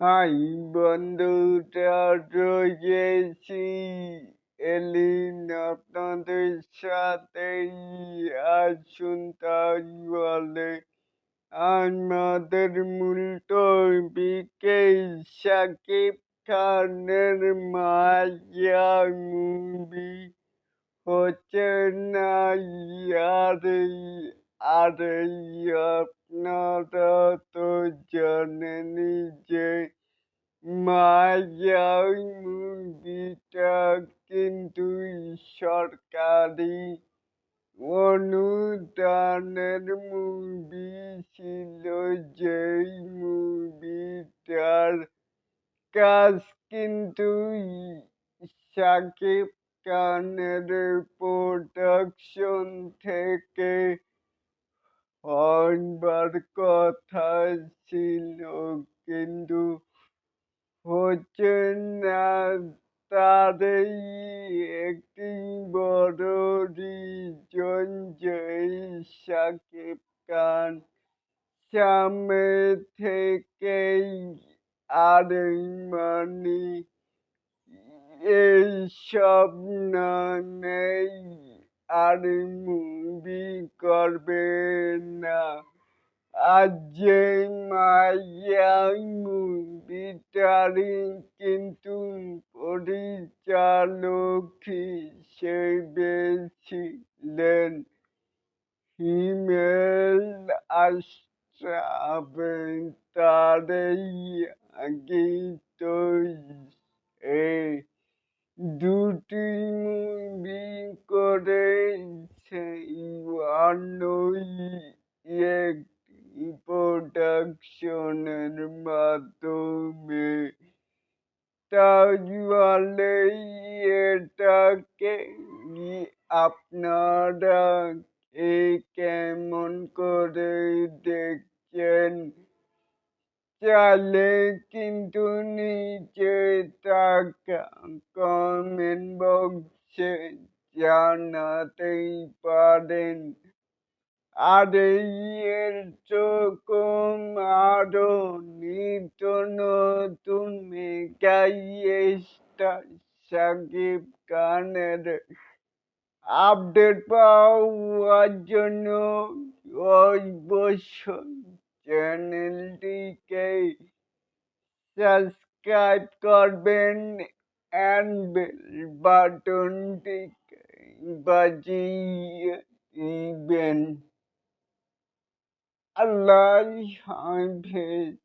High বন্ধুরা রয়েছি এলিন আপনাদের সাথে আসুন তাই বলে আমাদের মূল টপিকে সাকিব খানের মায়া মুভি হচ্ছে না আর আর তো জানেনই যে মুভিটা কিন্তু সরকারি অনুদানের মুভি ছিল যেই মুভিটার কাজ কিন্তু সাকিব খানের প্রোডাকশন থেকে কথা ছিল কিন্তু হচ্ছে না তারই একটি বড় রিজন যে সাকিব খান সামনে থেকেই আর এই সব নামেই আর মুভি করবে না। যে মুভিটার কিন্তু পরিচালক হিসেবে ছিলেন হিমেল আশরাফ তারই আগে তো এই দুটি মুভি করে সেই অন্যই একটি প্রোডাকশনের মাধ্যমে তাহলে এটাকে আপনারা এ কেমন করে দেখছেন? চাইলে কিন্তু নিচে থাকা কমেন্ট বক্সে জানাতেই পারেন। আর এর নিত্য নতুন মেগাইয়েস্টা সাকিব খানের আপডেট পাওয়ার জন্য অবশ্যই চ্যানেলটিকে সাবস্ক্রাইব করবেন বাটনটিকে বাজিয়ে দিবেন। Allah, I'm paid.